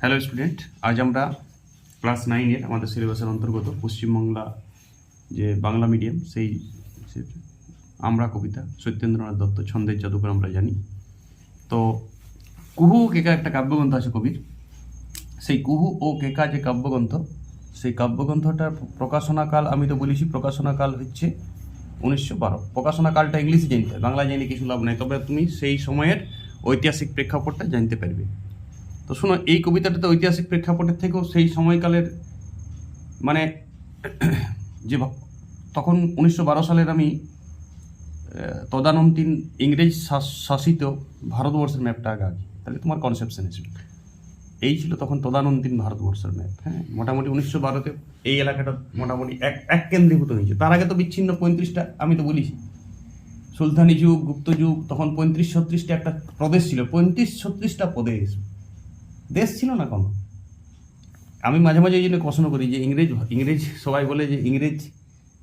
Hello student আজ আমরা class নাইনের আমাদের সিলেবাসের অন্তর্গত পশ্চিমবাংলা যে বাংলা মিডিয়াম সেই আমরা কবিতা সত্যেন্দ্রনাথ দত্ত, ছন্দের জাদুকর আমরা জানি। তো কুহু কেকা একটা কাব্যগ্রন্থ আছে কবির। সেই কুহু ও কেকা যে কাব্যগ্রন্থ, সেই কাব্যগ্রন্থটার প্রকাশনাকাল, আমি তো বলেছি প্রকাশনাকাল হচ্ছে উনিশশো বারো। প্রকাশনাকালটা ইংলিশে জানতে হয় বাংলা জানি কিছু লাভ নাই। তবে তুমি সেই সময়ের ঐতিহাসিক প্রেক্ষাপটটা জানতে পারবে। তো শোনো, এই কবিতাটা তো ঐতিহাসিক প্রেক্ষাপটের থেকেও সেই সময়কালের মানে যে তখন উনিশশো বারো সালের আমি তদানীন্তন ইংরেজ শাস- শাসিত ভারতবর্ষের ম্যাপটা আগে আঁকি। তাহলে তোমার কনসেপশন আসবে এই ছিল তখন তদানীন্তন ভারতবর্ষের ম্যাপ হ্যাঁ? মোটামুটি উনিশশো বারোতে এই এলাকাটা মোটামুটি এক এক কেন্দ্রীভূত হয়েছে। তার আগে তো বিচ্ছিন্ন পঁয়ত্রিশটা, আমি তো বলিছি সুলতানি যুগ, গুপ্ত যুগ, তখন পঁয়ত্রিশ ছত্রিশটা একটা প্রদেশ ছিল। পঁয়ত্রিশ ছত্রিশটা প্রদেশ। দেশ ছিল না কোনো আমি মাঝে মাঝে এই জন্য প্রশ্ন করি যে ইংরেজ ইংরেজ সবাই বলে যে ইংরেজ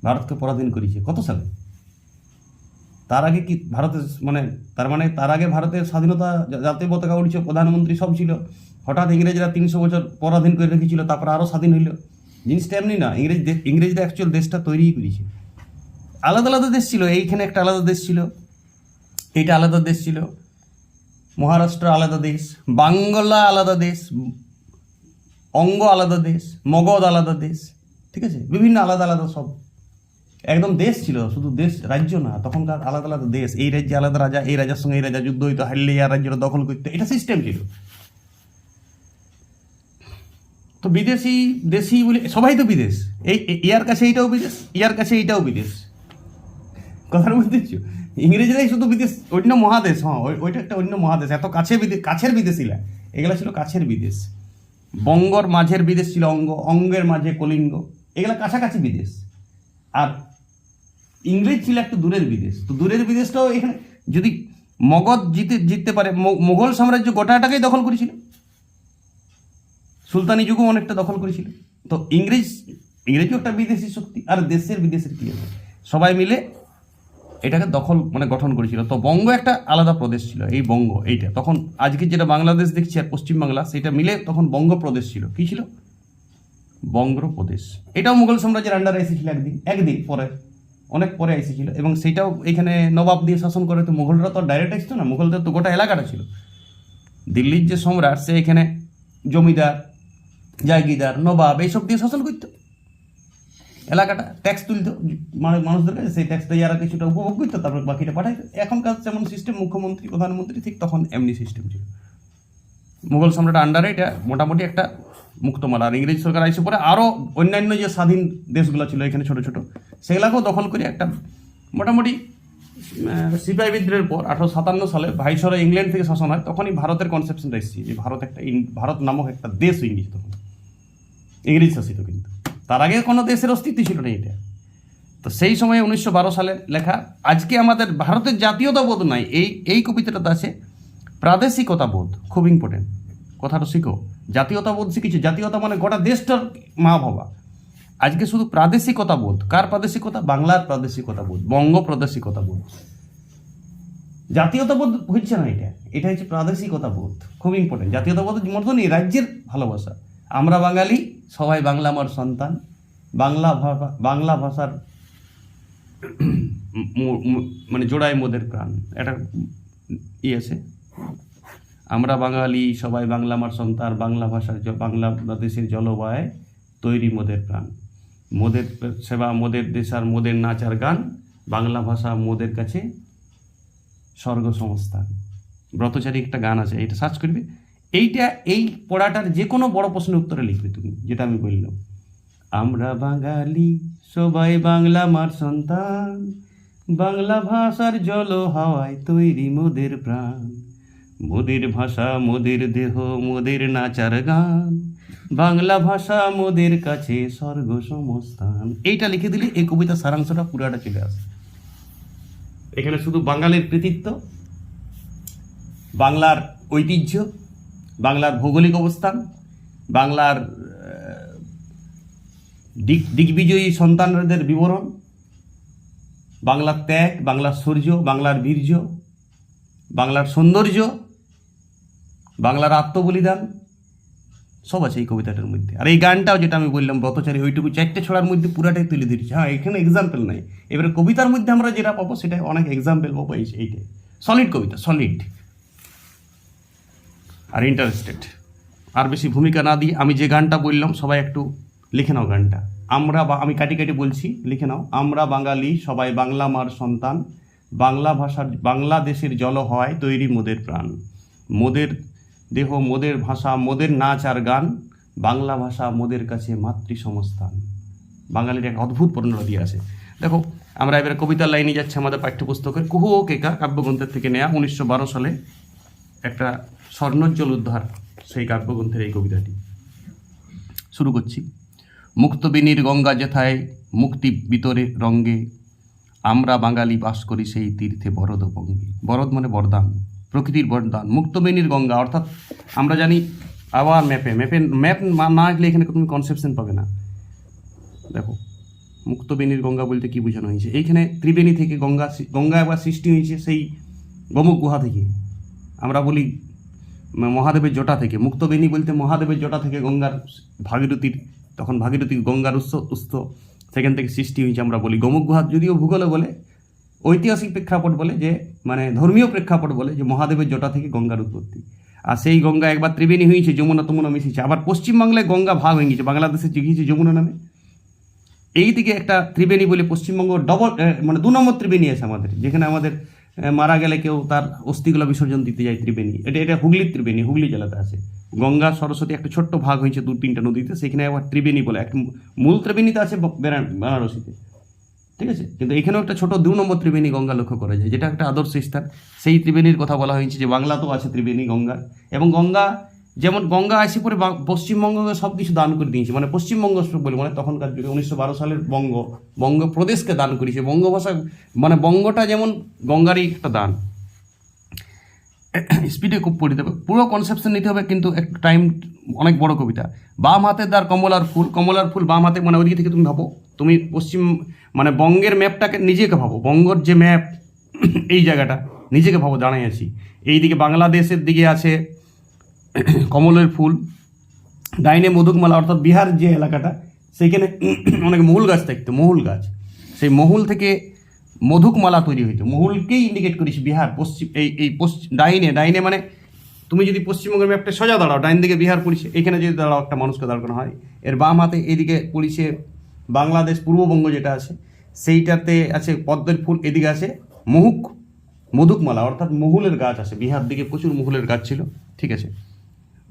ভারতকে পরাধীন করেছে। কত সালে? তার আগে কি ভারতের মানে তার মানে তার আগে ভারতের স্বাধীনতা জাতীয় পতাকা উঠছে প্রধানমন্ত্রী সব ছিল। হঠাৎ ইংরেজরা তিনশো বছর পরাধীন করে রেখেছিল, তারপর আরও স্বাধীন হইল। জিনিসটা এমনি না, ইংরেজ ইংরেজরা অ্যাকচুয়াল দেশটা তৈরিই করেছে। আলাদা আলাদা দেশ ছিল, এইখানে একটা আলাদা দেশ ছিল, এইটা আলাদা দেশ ছিল। মহারাষ্ট্র আলাদা দেশ, বাংলা আলাদা দেশ, অঙ্গ আলাদা দেশ, মগধ আলাদা দেশ, ঠিক আছে? বিভিন্ন আলাদা আলাদা সব। একদম দেশ ছিল, শুধু দেশ, রাজ্য না, তখনকার আলাদা আলাদা দেশ। এই রাজ্যে আলাদা রাজা, এই রাজার সঙ্গে এই রাজা যুদ্ধ হইতো হারলে আর রাজ্যটা দখল করতো, এটা সিস্টেম ছিল। তো বিদেশি, দেশি বলে, সবাই তো বিদেশ। এই ইয়ার কাছে এইটাও বিদেশ, ইয়ার কাছে এইটাও বিদেশ। কথার পারছ ইংরেজরাই শুধু বিদেশ, অন্য মহাদেশ হ্যাঁ ওই- ওইটা একটা অন্য মহাদেশ, এত কাছে বিদেশ কাছের বিদেশিলা এগুলো। ছিল কাছের বিদেশ। বঙ্গর মাঝের বিদেশ ছিল অঙ্গ, অঙ্গের মাঝে কলিঙ্গ। এগুলো কাছাকাছি বিদেশ। আর ইংরেজ ছিল একটু দূরের বিদেশ। তো দূরের বিদেশটাও এখানে, যদি মগধ জিতে জিততে পারে মোগল সাম্রাজ্য গোটাটাকেই দখল করেছিল। সুলতানি যুগও অনেকটা দখল করেছিল। তো ইংরেজ, ইংরেজও একটা বিদেশি শক্তি, আর দেশের বিদেশের কি সবাই মিলে এটাকে দখল মানে গঠন করেছিল। তো বঙ্গ একটা আলাদা প্রদেশ ছিল, এই বঙ্গ, এইটা। তখন আজকে যেটা বাংলাদেশ দেখছি আর পশ্চিমবাংলা সেটা মিলে তখন বঙ্গ প্রদেশ ছিল। কি ছিল? বঙ্গ প্রদেশ। এটাও মুঘল সাম্রাজ্যের আন্ডারে এসেছিল একদিন একদিন পরে, অনেক পরে এসেছিল। এবং সেটাও এখানে নবাব দিয়ে শাসন করে, তো মুঘলরা তো ডাইরেক্ট আসতো না? মুঘলদের তো গোটা এলাকাটা ছিল। দিল্লির যে সম্রাট, সে এখানে জমিদার, জাগিদার, নবাব, এইসব দিয়ে শাসন করতো। এলাকাটা ট্যাক্স তুলতো মানে মানুষদের কাছে সেই ট্যাক্সটা যারা কিছুটা উপভোগ করতো, তারপর বাকিটা পাঠাইতো। এখনকার যেমন সিস্টেম মুখ্যমন্ত্রী, প্রধানমন্ত্রী, ঠিক তখন এমনি সিস্টেম ছিল। মুঘল সম্রাট আন্ডারে এটা মোটামুটি একটা মুক্তমালা। আর ইংরেজ সরকার আইসে পরে আরও অন্যান্য যে স্বাধীন দেশগুলো ছিল, এখানে ছোট ছোট, সেগুলাকেও দখল করে একটা মোটামুটি সিপাহি বিদ্রোহের পর আঠারো সাতান্ন সালে ভাইসরা ইংল্যান্ড থেকে শাসন হয়, তখনই ভারতের কনসেপশনটা এসেছে যে ভারত একটা ভারত নামক একটা দেশ গিয়েছে তখন। ইংরেজ শাসিত কিন্তু। তার আগে কোনো দেশের অস্তিত্ব ছিল না এটা। তো সেই সময় উনিশশো বারো সালের লেখা, আজকে আমাদের ভারতের জাতীয়তাবোধ নাই। এই এই কবিতাটাতে আছে প্রাদেশিকতা বোধ খুব ইম্পর্টেন্ট কথাটা শিখো। জাতীয়তাবোধ শিখেছি। জাতীয়তা মানে গোটা দেশটার মা বাবা। আজকে শুধু প্রাদেশিকতা বোধ কার প্রাদেশিকতা? বাংলার প্রাদেশিকতা বোধ বঙ্গ প্রাদেশিকতা বোধ জাতীয়তাবোধ হচ্ছে না এটা। এটা হচ্ছে প্রাদেশিকতা বোধ খুব ইম্পর্টেন্ট জাতীয়তা জাতীয়তাবোধ মতনই রাজ্যের ভালোবাসা। আমরা বাঙালি সবাই বাংলা আমার সন্তান। বাংলা ভাষা বাংলা ভাষার মানে জোড়ায় মোদের প্রাণ। এটা ই আছে। আমরা বাঙালি, সবাই বাংলা আমার সন্তান, বাংলা ভাষার জ- বাংলা দেশের জলবায় তৈরি মোদের প্রাণ। মোদের সেবা, মোদের দেশ আর মোদের নাচ আর গান, বাংলা ভাষা মোদের কাছে স্বর্গ সংস্থান ব্রতচারী একটা গান আছে, এটা সার্চ করবে? এইটা, এই পড়াটার যে কোনো বড় প্রশ্নের উত্তরে লিখবে তুমি, যেটা আমি বললাম। আমরা বাঙালি, সবাই বাংলা মার সন্তান। বাংলা ভাষার জল হাওয়ায় তৈরি মোদের প্রাণ। মোদের ভাষা, মোদের দেহ, মোদের নাচার গান। বাংলা ভাষা, মোদের কাছে স্বর্গ সমস্থান। এইটা লিখে দিলে এই কবিতার সারাংশটা পুরাটা চলে আসে এখানে শুধু বাঙালির কৃতিত্ব, বাংলার ঐতিহ্য বাংলার ভৌগোলিক অবস্থান, বাংলার দিক, দিগ্বিজয়ী সন্তানদের বিবরণ, বাংলার ত্যাগ, বাংলার সূর্য, বাংলার বীর্য, বাংলার সৌন্দর্য, বাংলার আত্মবলিদান, সব আছে এই কবিতাটার মধ্যে। আর এই গানটাও যেটা আমি বললাম, ব্রতচারী ওইটুকু চারটে ছড়ার মধ্যে পুরাটাই তুলে ধরেছি। হ্যাঁ এখানে এক্সাম্পল নাই। এবারে কবিতার মধ্যে আমরা যেটা পাবো সেটা অনেক এক্সাম্পল পাবো এই এইটাই। সলিড কবিতা সলিড আর ইন্টারেস্টেড আর বেশি ভূমিকা না দিয়ে আমি যে গানটা বললাম, সবাই একটু লিখে নাও গানটা। আমরা বা আমি কাটি কাটি বলছি, লিখে নাও। আমরা বাঙালি, সবাই বাংলা মার সন্তান। বাংলা ভাষার বাংলাদেশের জল হয় তৈরি মোদের প্রাণ। মোদের দেহ, মোদের ভাষা, মোদের নাচ আর গান। বাংলা ভাষা মোদের কাছে মাতৃ সমস্থান বাঙালির এক অদ্ভুত দিয়ে আছে। দেখো, আমরা এবারে কবিতার লাইনে যাচ্ছি আমাদের পাঠ্যপুস্তকের। কুহু কেকা কাব্যগ্রন্থের থেকে নেয়া উনিশশো বারো সালে একটা স্বর্ণোজ্জ্বল উদ্ধার সেই কাব্যগ্রন্থের এই কবিতাটি। শুরু করছি। মুক্তবিনীর গঙ্গা যেথায়, মুক্তি বিতরে রঙ্গে, আমরা বাঙালি বাস করি সেই তীর্থে বরদ বঙ্গে বরদ মানে বরদান, প্রকৃতির বরদান। মুক্তবেণীর গঙ্গা, অর্থাৎ আমরা জানি আবার ম্যাপে। ম্যাপে, ম্যাপ না আসলে এখানে তুমি কনসেপশন পাবে না। দেখো মুক্তবেণীর গঙ্গা বলতে কি বোঝানো হয়েছে? এইখানে ত্রিবেণী থেকে গঙ্গা গঙ্গা একবার সৃষ্টি হয়েছে সেই গোমুখ গুহা থেকে। আমরা বলি মহাদেবের জটা থেকে, মুক্তবেণী বলতে মহাদেবের জটা থেকে গঙ্গার ভাগীরথীর, তখন ভাগীরথী গঙ্গার উৎস উৎস, সেখান থেকে সৃষ্টি হয়েছে আমরা বলি গোমুখ গুহা যদিও ভূগোলে বলে, ঐতিহাসিক প্রেক্ষাপট বলে যে মানে ধর্মীয় প্রেক্ষাপট বলে যে মহাদেবের জটা থেকে গঙ্গার উৎপত্তি। আর সেই গঙ্গা একবার ত্রিবেণী হয়েছে, যমুনা তমুনা মিশেছে, আবার পশ্চিমবাংলায় গঙ্গা ভাগ হয়ে গেছে, বাংলাদেশে গিয়েছে যমুনা নামে। এই দিকে একটা ত্রিবেণী বলে পশ্চিমবঙ্গ ডবল মানে দু নম্বর ত্রিবেণী আছে আমাদের, যেখানে আমাদের মারা গেলে কেউ তার অস্থিগুলো বিসর্জন দিতে যায় ত্রিবেণী। এটা এটা হুগলির ত্রিবেণী, হুগলি জেলাতে আছে। গঙ্গা, সরস্বতী একটা ছোট্ট ভাগ হয়েছে দু তিনটা নদীতে, সেখানে আবার ত্রিবেণী বলে। একটা মূল ত্রিবেণীতে আছে বেনারসিতে। ঠিক আছে? কিন্তু এখানেও একটা ছোট দু নম্বর ত্রিবেণী গঙ্গা লক্ষ্য করা যায়, যেটা একটা আদর্শ স্থান। সেই ত্রিবেণীর কথা বলা হয়েছে যে বাংলাতেও আছে ত্রিবেণী গঙ্গা। এবং গঙ্গা যেমন গঙ্গা আসি পরে পশ্চিমবঙ্গকে সব কিছু দান করে দিয়েছে। মানে পশ্চিমবঙ্গ বলে মানে তখনকার যুগে, উনিশশো বারো সালের বঙ্গ বঙ্গ প্রদেশকে দান করেছে। বঙ্গভাষা মানে বঙ্গটা যেমন গঙ্গারই একটা দান। স্পিডে খুব পড়ে দেবে পুরো কনসেপশন নিতে হবে কিন্তু একটু টাইম অনেক বড় কবিতা। বাম হাতের দ্বার কমলার ফুল কমলার ফুল বাম হাতে মানে ওইদিকে থেকে তুমি ভাবো, তুমি পশ্চিম মানে বঙ্গের ম্যাপটাকে নিজেকে ভাবো। বঙ্গর যে ম্যাপ, এই জায়গাটা, নিজেকে ভাবো দাঁড়াই আছি। এইদিকে বাংলাদেশের দিকে আছে কমলের ফুল, ডাইনে মধুকমালা, অর্থাৎ বিহার যে এলাকাটা, সেইখানে অনেক মহুল গাছ থাকতো মহুল গাছ। সেই মহুল থেকে মধুকমালা তৈরি হইতো। মহুলকেই ইন্ডিকেট করিস বিহার, পশ্চিম, এই এই পশ্চিম ডাইনে ডাইনে মানে তুমি যদি পশ্চিমবঙ্গের ম্যাপটা সোজা দাঁড়াও, ডাইন দিকে বিহার পড়িছে এখানে যদি দাঁড়াও একটা মানুষকে দাঁড় করানো হয়, এর বাম হাতে এদিকে পড়িছে বাংলাদেশ পূর্ববঙ্গ যেটা আছে, সেইটাতে আছে পদ্মের ফুল, এদিকে আছে মহুক, মধুকমালা, অর্থাৎ মহুলের গাছ আছে। বিহার দিকে প্রচুর মহুলের গাছ ছিল, ঠিক আছে।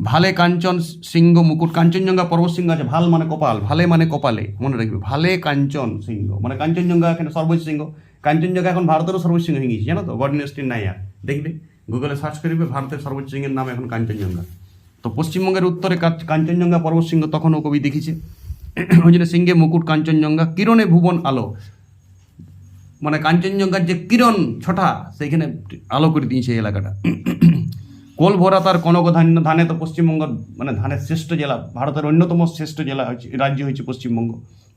ভালে কাঞ্চন সিংহ মুকুট, কাঞ্চনজঙ্ঘা পর্বত সিংহ আছে, ভালো মানে কপাল, ভালে মানে কপালে, মনে রাখবে, ভালে কাঞ্চন সিংহ মানে কাঞ্চনজঙ্ঘা এখানে সর্বোচ্চ সিংহ, কাঞ্চনজঙ্ঘা এখন ভারতেরও সর্বোচ্চ সিংহ হয়ে গেছে জানো তো? বডি ইন্ডাস্ট্রির নাই আর দেখবে? গুগলে সার্চ করবে ভারতের সর্বোচ্চ সিংহের নাম এখন কাঞ্চনজঙ্ঘা। তো পশ্চিমবঙ্গের উত্তরে কাঞ্চ- কাঞ্চনজঙ্ঘা পর্বত সিংহ তখনও কবি দেখেছে। ওই জন্য সিংহে মুকুট, কাঞ্চনজঙ্ঘা, কিরণে ভুবন আলো। মানে কাঞ্চনজঙ্ঘার যে কিরণ ছটা, সেইখানে আলো করে দিয়েছে এই এলাকাটা। কোল ভরা তার কনক ধান, ধানে তো পশ্চিমবঙ্গ মানে ধানের শ্রেষ্ঠ জেলা, ভারতের অন্যতম শ্রেষ্ঠ জেলা হচ্ছে রাজ্য হয়েছে পশ্চিমবঙ্গ,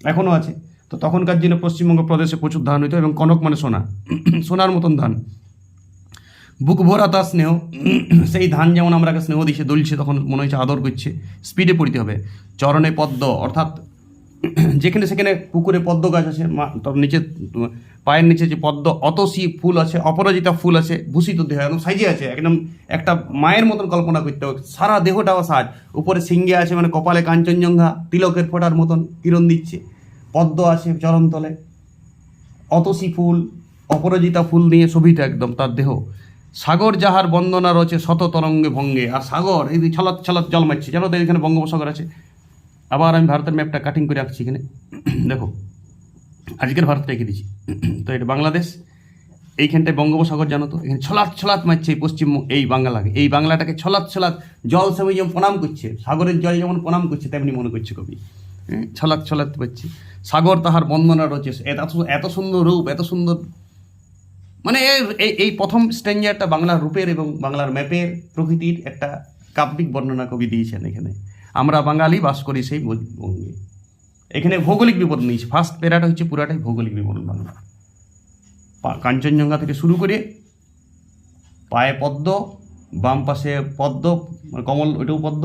এখনও আছে। তো তখনকার দিনে পশ্চিমবঙ্গ প্রদেশে প্রচুর ধান হইতো এবং কনক মানে সোনা, সোনার মতন ধান। বুক ভরা তার স্নেহ, সেই ধান যেমন আমরাকে স্নেহ দিছে দুলছে, তখন মনে হচ্ছে আদর করছে, স্পিডে পড়তে হবে। চরণে পদ্ম, অর্থাৎ যেখানে সেখানে পুকুরে পদ্ম গাছ আছে তার নিচে পায়ের নিচে যে পদ্ম, অতসী ফুল আছে, অপরাজিতা ফুল আছে, ভূষিত দেহ, একদম সাইজে আছে, একদম একটা মায়ের মতন কল্পনা করতে হবে। সারা দেহটাও সাজ। উপরে সিঙ্গে আছে মানে কপালে কাঞ্চনজঙ্ঘা, তিলকের ফোটার মতন কিরণ দিচ্ছে। পদ্ম আছে চরণতলে। অতসী ফুল, অপরাজিতা ফুল নিয়ে শোভিত একদম তার দেহ। সাগর যাহার বন্দনা রয়েছে শত তরঙ্গে ভঙ্গে। আর সাগর, এই যে ছলাৎ ছলাৎ জল মারছে। জানো তো এখানে বঙ্গোপসাগর আছে? আবার আমি ভারতের ম্যাপটা কাটিং করে রাখছি এখানে। দেখো। আজকের ভারত রেখে দিচ্ছি তো এটা বাংলাদেশ এইখানটায় বঙ্গোপসাগর জানো তো? এখানে ছলাৎ ছলাৎ মারছে এই পশ্চিম এই বাংলাকে। এই বাংলাটাকে ছলাৎ ছলাৎ জল সময় যেমন প্রণাম করছে সাগরের জল যেমন প্রণাম করছে তেমনি মনে করছে কবি। হ্যাঁ, ছলাৎ ছলাৎ পাচ্ছে সাগর তাহার বন্দনা রয়েছে এত এত সুন্দর রূপ এত সুন্দর মানে এই এই প্রথম স্ট্যান্ডারটা বাংলার রূপের এবং বাংলার ম্যাপের প্রকৃতির একটা কাব্যিক বর্ণনা কবি দিয়েছেন এখানে। আমরা বাঙালি বাস করি সেই বঙ্গে। এখানে ভৌগোলিক বিবরণ নিয়েছি ফার্স্ট প্যারাটা হচ্ছে পুরাটাই ভৌগোলিক বিবরণ বাংলা কাঞ্চনজঙ্ঘা থেকে শুরু করে পায়ে পদ্ম, বাম পাশে পদ্ম মানে কমল, ওইটাও পদ্ম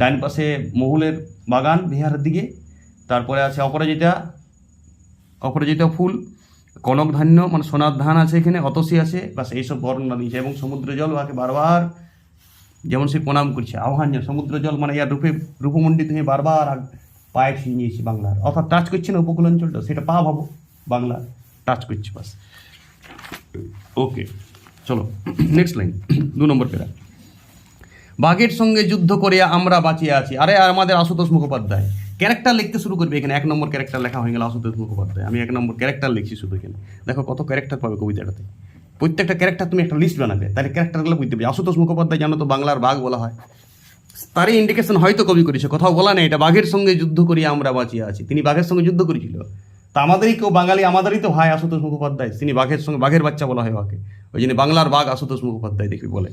ডাইন পাশে মহুলের বাগান বিহারের দিকে, তারপরে আছে অপরাজিতা অপরাজিতা ফুল, কনক ধান্য মানে সোনার ধান আছে এখানে অতসী আছে বাস এইসব বর্ণনা দিয়েছে, এবং সমুদ্র জল ওকে বারবার যেমন সে প্রণাম করছে, আহ্বান। সমুদ্র জল মানে ইয়ার রূপে রূপমণ্ডিত হয়ে বারবার পায়ে ছিনিয়েছে বাংলার। অর্থাৎ টাচ করছে না উপকূল অঞ্চলটা, সেটা পা ভাবো বাংলা টাচ করছে বাস। ওকে চলো নেক্সট লাইন দু নম্বর পেরা বাঘের সঙ্গে যুদ্ধ করে আমরা বাঁচিয়ে আছি। আরে, আর আমাদের আশুতোষ মুখোপাধ্যায়। ক্যারেক্টার লিখতে শুরু করবে এখানে, এক নম্বর ক্যারেক্টার লেখা হয়ে গেল আশুতোষ মুখোপাধ্যায়। আমি এক নম্বর ক্যারেক্টার লিখছি শুধু এখানে। দেখো, কত ক্যারেক্টার পাবে কবিতাটাতে। প্রত্যেকটা ক্যারেক্টার তুমি একটা লিস্ট বানাবে, তাহলে ক্যারেক্টারগুলো বুঝতে পারবে। আশুতোষ মুখোপাধ্যায় জানো তো বাংলার বাঘ বলা হয়। তারই ইন্ডিকেশন হয়তো কবি করেছে। কোথাও বলা নেই, এটা বাঘের সঙ্গে যুদ্ধ করি আমরা বাঁচিয়ে আছি। তিনি বাঘের সঙ্গে যুদ্ধ করেছিল। তা আমাদেরই কেউ, বাঙালি আমাদেরই তো ভাই আশুতোষ মুখোপাধ্যায়। তিনি বাঘের সঙ্গে, বাঘের বাচ্চা বলা হয় ওকে ওই জন্য বাংলার বাঘ আশুতোষ মুখোপাধ্যায় দেখবি বলে।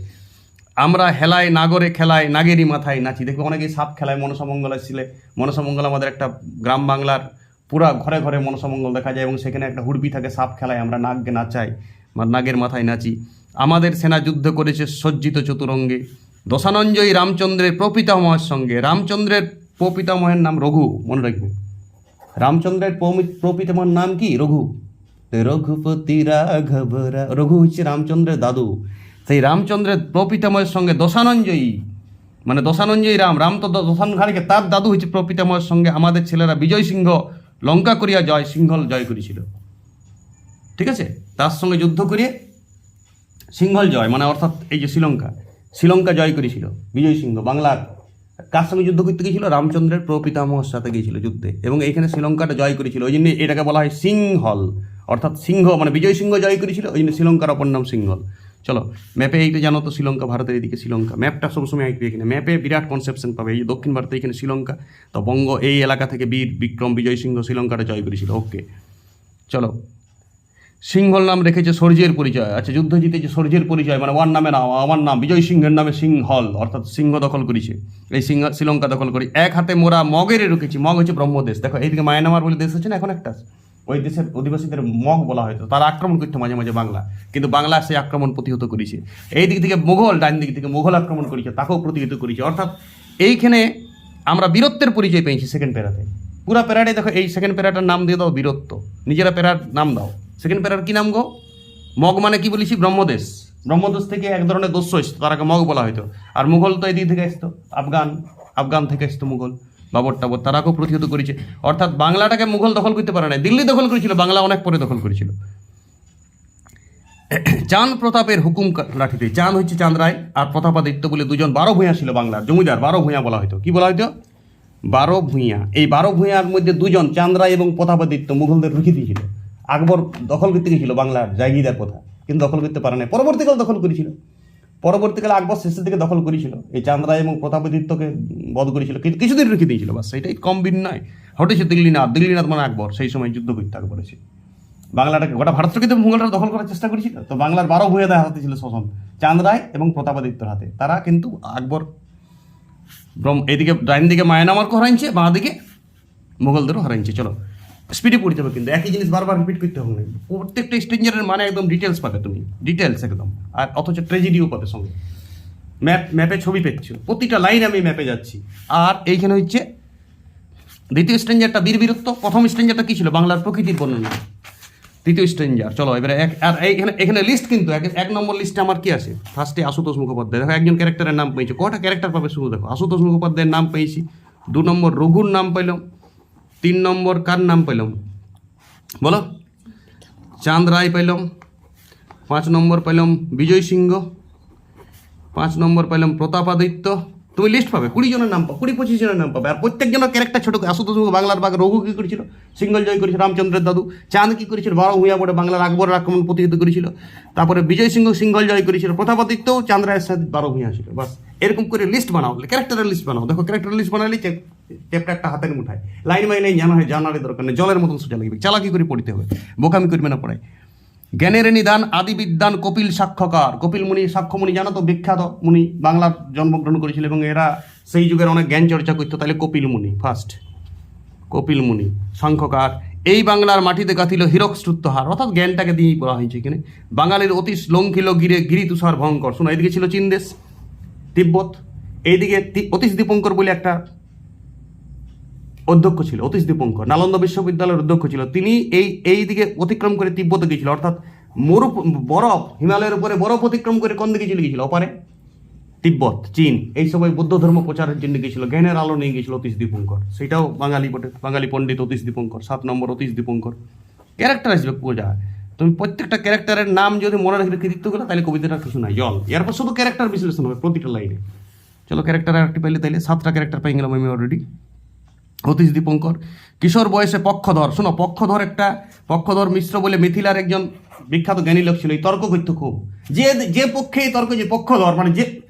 আমরা হেলায়, নাগরে খেলায়, নাগেরই মাথায় নাচি। দেখবি অনেকেই সাপ খেলায় মনসামঙ্গল আসছিলে। মনসামঙ্গল আমাদের একটা গ্রাম বাংলার পুরা ঘরে ঘরে মনসামঙ্গল দেখা যায় এবং সেখানে একটা হুড়বি থাকে, সাপ খেলায় আমরা নাগকে নাচাই বা নাগের মাথায় নাচি। আমাদের সেনা যুদ্ধ করেছে সজ্জিত চতুরঙ্গে। দশানঞ্জয়ী রামচন্দ্রের প্রপিতামহের সঙ্গে। রামচন্দ্রের প্রপিতামহের নাম রঘু, মনে রাখবে। রামচন্দ্রের প্রপিতামহের নাম কি? রঘু। রঘুপতি রাঘব রঘু হচ্ছে রামচন্দ্রের দাদু। সেই রামচন্দ্রের প্রপিতামহের সঙ্গে দশানঞ্জয়ী মানে দশানঞ্জয়ী রাম রাম তো দশান ঘাড়িকে তার দাদু হচ্ছে প্রপিতামহের সঙ্গে আমাদের ছেলেরা বিজয় সিংহ, লঙ্কা করিয়া জয় সিংহল জয় করেছিল। ঠিক আছে? তার সঙ্গে যুদ্ধ করে সিংহল জয় মানে অর্থাৎ এই যে শ্রীলঙ্কা। শ্রীলঙ্কা জয় করেছিল, বিজয় সিংহ, বাংলার কার সঙ্গে যুদ্ধ করতে গিয়েছিল? রামচন্দ্রের প্রপিতামহর সাথে গিয়েছিল যুদ্ধে। এবং এইখানে শ্রীলঙ্কাটা জয় করেছিল, ওই জন্য এটাকে বলা হয় সিংহল। অর্থাৎ সিংহ মানে বিজয় সিংহ জয় করেছিল, ওই জন্য শ্রীলঙ্কার অপর নাম সিংহল। চলো ম্যাপে এইটা জানো তো, শ্রীলঙ্কা, ভারতের এদিকে শ্রীলঙ্কা। ম্যাপটা সবসময় আঁকবে এখানে ম্যাপে বিরাট কনসেপশন পাবে, এই দক্ষিণ ভারতে এখানে শ্রীলঙ্কা, তো বঙ্গ এই এলাকা থেকে বীর, বিক্রম, বিজয় সিংহ শ্রীলঙ্কাটা জয় করেছিল। ওকে চলো। সিংহল নাম রেখেছে সূর্যের পরিচয়। আচ্ছা যুদ্ধ জিতেছে সূর্যের পরিচয় মানে ওয়ার নামে নাম, আমার নাম, বিজয় সিংহের নামে সিংহল, অর্থাৎ সিংহ দখল করেছে। এই সিংহ, শ্রীলঙ্কা দখল করি। এক হাতে মোরা মগেরে রেখেছি, মগ হচ্ছে ব্রহ্মদেশ। দেখো, এইদিকে মায়ানমার বলে দেশ হচ্ছে না এখন একটা? ওই দেশের অধিবাসীদের মগ বলা হয়তো, তারা আক্রমণ করতো মাঝে মাঝে বাংলা। কিন্তু বাংলা সেই আক্রমণ প্রতিহত করেছে। এই দিক থেকে মুঘল, ডান দিক থেকে মুঘল আক্রমণ করেছে, তাকেও প্রতিহত করেছে। অর্থাৎ এইখানে আমরা বীরত্বের পরিচয় পেয়েছি সেকেন্ড প্যারাতে পুরা প্যারাডে দেখো, এই সেকেন্ড প্যারাটার নাম দিয়ে দাও বীরত্ব। নিজেরা প্যারার নাম দাও। সেকেন্ড প্যারার কি নাম গো? মগ মানে কি বলেছি? ব্রহ্মদেশ। ব্রহ্মদেশ থেকে এক ধরনের দস্য এসতো তারাকে মগ বলা হয়তো আর মুঘল তো এদিক থেকে আসতো আফগান আফগান থেকে আসতো মুঘল, বাবর টাবর তারাকেও প্রতিহত করেছে। অর্থাৎ বাংলাটাকে মুঘল দখল করতে পারে না দিল্লি দখল করেছিল, বাংলা অনেক পরে দখল করেছিল। চাঁদ প্রতাপের হুকুম লাঠিতে চাঁদ হচ্ছে চাঁদ রায়, আর প্রতাপাদিত্য বলে দুজন বারো ভূঁইয়া ছিল বাংলার, জমিদার, বারো ভূঁয়া বলা হয়তো কি বলা হয়তো বারো ভূঁইয়া। এই বারো ভূঁইয়ার মধ্যে দুজন, চাঁদ রায় এবং প্রতাপাদিত্য মুঘলদের রুখে দিয়েছিল। আকবর দখল করতে গেছিল বাংলার জায়গিদার কথা? কিন্তু দখল করতে পারে না পরবর্তীকালে দখল করেছিল। পরবর্তীকালে আকবর শেষের দিকে দখল করেছিল। এই চাঁদ রায় এবং প্রতাপাদিত্যকে বধ করেছিল। কিন্তু কিছুদিন রেখে দিয়েছিল বাস। সেটাই কম বিন নয় হটেছে দিল্লিনাথ দিল্লিনাথ মানে আকবর। সেই সময় যুদ্ধ করতে এসে। বাংলাটাকে গোটা ভারতকে তো মুঘলরা দখল করার চেষ্টা করেছিল। তো বাংলার বারো ভূঁইয়াদের হাতে ছিল শোষণ। চাঁদ রায় এবং প্রতাপাদিত্যর হাতে। তারা কিন্তু আকবর ব্রহ্ম এদিকে ডাইন দিকে মায়ানামারকে হারাইছে বাঁ দিকে মুঘলদেরও হারাইছে। চলো। স্পিডে পড়তে হবে কিন্তু একই জিনিস বারবার রিপিট করতে হবে। না প্রত্যেকটা স্ট্রেঞ্জারের মানে একদম ডিটেলস পাবে তুমি। ডিটেলস একদম। আর অথচ ট্রেজেডিও পাবে সঙ্গে। ম্যাপ ম্যাপে ছবি পেচ্ছ প্রতিটা লাইন আমি ম্যাপে যাচ্ছি। আর এইখানে হচ্ছে, দ্বিতীয় স্ট্রেঞ্জারটা বীর বীরত্ব প্রথম স্ট্রেঞ্জারটা কী ছিল? বাংলার প্রকৃতির বর্ণনা। তৃতীয় স্ট্রেঞ্জার চলো, এবারে এক, আর এইখানে এখানে লিস্ট কিন্তু এক নম্বর লিস্টে আমার কি আছে? ফার্স্টে আশুতোষ মুখোপাধ্যায়। দেখো, একজন ক্যারেক্টারের নাম পেয়েছি। কটা ক্যারেক্টার পাবে শুধু দেখো? আশুতোষ মুখোপাধ্যায়ের নাম পেয়েছি। দু নম্বর রঘুর নাম পেলাম তিন নম্বর কার নাম পেলাম বলো। চাঁদ রায় পেলাম পাঁচ নম্বর পেলাম বিজয় সিংহ। পাঁচ নম্বর পেলাম প্রতাপাদিত্য। তুমি লিস্ট পাবে, কুড়ি জনের নাম পাবে কুড়ি পঁচিশ জনের নাম পাবে। আর প্রত্যেকজনের ক্যারেক্টার ছোট আশুতোষ বাংলার বাঘ, রঘু কী করেছিল? সিঙ্গল জয় করেছিল, রামচন্দ্রের দাদু। চাঁদ কী করেছিল? বারো ভূঁইয়া পড়ে বাংলার আকবরের আক্রমণ প্রতিহত করেছিল। তারপরে বিজয় সিংহ সিঙ্গল জয় করেছিল প্রতাপাদিত্যও চাঁদ রায়ের সাথে বারো ভূঁইয়া ছিল, বাস। এরকম করে লিস্ট বানাও ক্যারেক্টারের লিস্ট বানাও। দেখো ক্যারেক্টার লিস্ট বানালে চ্যাপ্টার একটা হাতের মুঠায়। লাইন বাই লাইন জানা হয় জানার দরকার নেই, জলের মতন সোজা লাগবে। চালাকি করে পড়তে হবে। বোকামি করবে না পড়ায়। জ্ঞানের নিদান আদি বিদ্যান কপিল সাক্ষ্যকার। কপিল মুনি, সাক্ষ্যমুনি জানো তো, বিখ্যাত মুনি বাংলার জন্মগ্রহণ করেছিল এবং এরা সেই যুগের অনেক জ্ঞান চর্চা করতো। তাহলে কপিল মুনি ফার্স্ট কপিল মুনি সাংখ্যকার এই বাংলার মাটিতে গাঁথিল হীরক শ্রুত্যহার অর্থাৎ জ্ঞানটাকে দিয়েই বলা হয়েছে এখানে। বাঙালির অতি লঙ্কিল গিরে গিরি তুষার ভয়ঙ্কর। শোনো এদিকে ছিল চীন দেশ তিব্বত, এইদিকে অতীশ দীপঙ্কর বলে একটা অধ্যক্ষ ছিল, অতীশ দীপঙ্কর, নালন্দা বিশ্ববিদ্যালয়ের অধ্যক্ষ ছিল। তিনি এই এই দিকে অতিক্রম করে তিব্বতে গিয়েছিল, অর্থাৎ মরু, বরফ, হিমালয়ের উপরে বরফ অতিক্রম করে কোন দিকে চলে গিয়েছিল? অপারে তিব্বত, চীন, এই সময় বৌদ্ধ ধর্ম প্রচারের জন্য গিয়েছিল, জ্ঞানের আলো নিয়ে গিয়েছিল অতীশ দীপঙ্কর। সেটাও বাঙালি বাঙালি পণ্ডিত অতীশ দীপঙ্কর, সাত নম্বর অতীশ দীপঙ্কর। ক্যারেক্টার আসবে পূজা। তুমি প্রত্যেকটা ক্যারেক্টারের নাম যদি মনে রাখবে কৃতিত্বগুলো, তাহলে কবিতাটা কিছু নাই, জল। এরপর শুধু ক্যারেক্টার বিশ্লেষণ হবে প্রতিটা লাইনে চলো ক্যারেক্টার আরেকটি পাইলে তাইলে, সাতটা ক্যারেক্টার পাই গেলাম আমি অলরেডি অতীশ দীপঙ্কর। কিশোর বয়সে পক্ষধর। শোনো, পক্ষধর একটা, পক্ষধর মিশ্র বলে মিথিলার একজন বিখ্যাত জ্ঞানী লোক ছিল, এই তর্ক করতো খুব। যে যে পক্ষে এই তর্ক, যে পক্ষধর মানে যে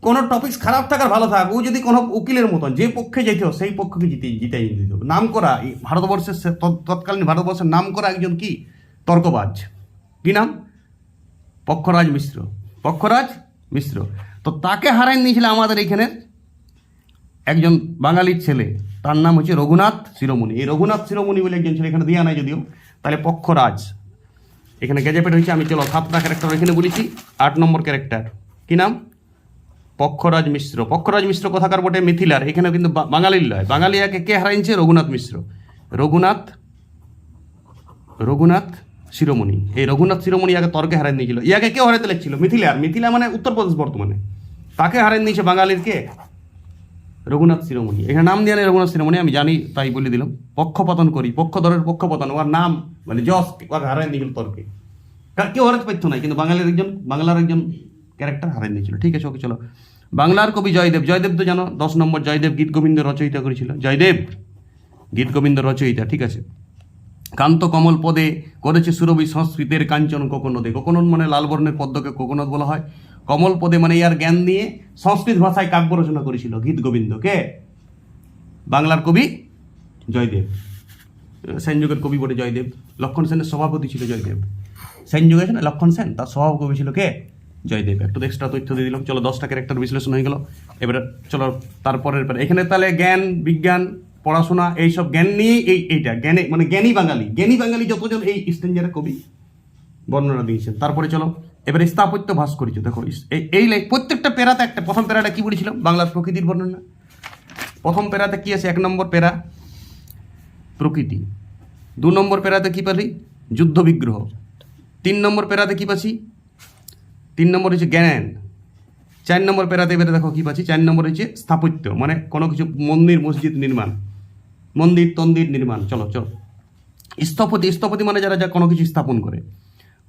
কোনো টপিক্স খারাপ থাকার ভালো থাক, ও যদি কোনো উকিলের মতন, যে পক্ষে যেতে হবে সেই পক্ষকে জিতে, জিতাই দিতে নাম করা ভারতবর্ষের তৎকালীন ভারতবর্ষের নাম করা একজন কি? তর্কবাজ। কি নাম? পক্ষরাজ মিশ্র। পক্ষরাজ মিশ্র। তো তাকে হারাই নিয়েছিল আমাদের এখানে একজন বাঙালির ছেলে। তার নাম হচ্ছে রঘুনাথ শিরোমণি। এই রঘুনাথ শিরোমণি বলে একজন ছেলে এখানে দেওয়া নাই যদিও। তাহলে পক্ষরাজ। এখানে গেজেপেট হয়েছে আমি চলো সাতটা ক্যারেক্টার এখানে বলেছি, আট নম্বর ক্যারেক্টার কি নাম? পক্ষরাজ মিশ্র। পক্ষরাজ মিশ্র কথাকার বটে মিথিলার। এখানে কিন্তু বাঙালির লয়। বাঙালিয়াকে কে হারাইছে? রঘুনাথ মিশ্র। রঘুনাথ রঘুনাথ শিরোমণি। এই রঘুনাথ শিরোমণি আগে তর্কে হারাই নিয়েছিল। ইয়াকে কেউ হারাইতে লাগছিল? মিথিলার। মিথিলা মানে উত্তরপ্রদেশ বর্তমানে। তাকে হারাই নিয়েছে বাঙালির কে? রঘুনাথ শিরোমণি। এখানে নাম দিয়ে রঘুনাথ শিরোমণি, আমি জানি, তাই বলে দিলাম। পক্ষপাতন করি পক্ষধরের পক্ষপাতন। ওর নাম মানে যশ ওকে হারাই নিয়েছিল তর্কে। কেউ হারাতে পারতো না, কিন্তু বাঙালির একজন, বাংলার একজন ক্যারেক্টার হারাই নিয়েছিল। ঠিক আছে, ওকে চলো। বাংলার কবি জয়দেব জয়দেব তো জানো, দশ নম্বর জয়দেব গীত গোবিন্দ রচয়িতা করেছিল। জয়দেব, গীত গোবিন্দ রচয়িতা, ঠিক আছে। কান্ত কমল পদে করেছে সুরভি সংস্কৃতের কাঞ্চন কোকনদে। কোকনদ মানে লাল বর্ণের পদ্মকে কোকনদ বলা হয়। কমল পদে মানে ইয়ার জ্ঞান নিয়ে সংস্কৃত ভাষায় কাব্য রচনা করেছিল গীত গোবিন্দ কে বাংলার কবি জয়দেব। সেন যুগের কবি বটে জয়দেব। লক্ষণ সেনের সভাপতি ছিল জয়দেব। সেন যুগে আছে না লক্ষণ সেন, তার সভাপতি কবি ছিল কে? জয়দেব। একটু এক্সট্রা তথ্য দিয়ে দিলাম। চলো দশটা ক্যারেক্টার বিশ্লেষণ হয়ে গেল। এবারে চলো তারপরের পরে। এখানে তাহলে জ্ঞান, বিজ্ঞান, পড়াশোনা, এইসব জ্ঞান নিয়ে এই এইটা। জ্ঞানে মানে জ্ঞানী বাঙালি। জ্ঞানী বাঙালি যতজন এই স্টেঞ্জারের কবি বর্ণনা দিয়েছেন। তারপরে চলো এবারে স্থাপত্য ভাস্কর্য দেখো এই লাইন প্রত্যেকটা পেরাতে একটা, প্রথম পেরাটা কি বলেছিলাম? বাংলার প্রকৃতির বর্ণনা। প্রথম পেরাতে কি আছে? এক নম্বর পেরা প্রকৃতি। দু নম্বর পেরাতে কি পারি যুদ্ধ বিগ্রহ। তিন নম্বর পেরাতে কি পাচ্ছি? তিন নম্বর হচ্ছে জ্ঞান। চার নম্বর পেরাতে এবারে দেখো কি পাচ্ছি? চার নম্বর হচ্ছে স্থাপত্য মানে কোনো কিছু মন্দির, মসজিদ নির্মাণ। মন্দির, তন্দির নির্মাণ। চলো চলো। স্থপতি স্থপতি মানে যারা যা কোনো কিছু স্থাপন করে।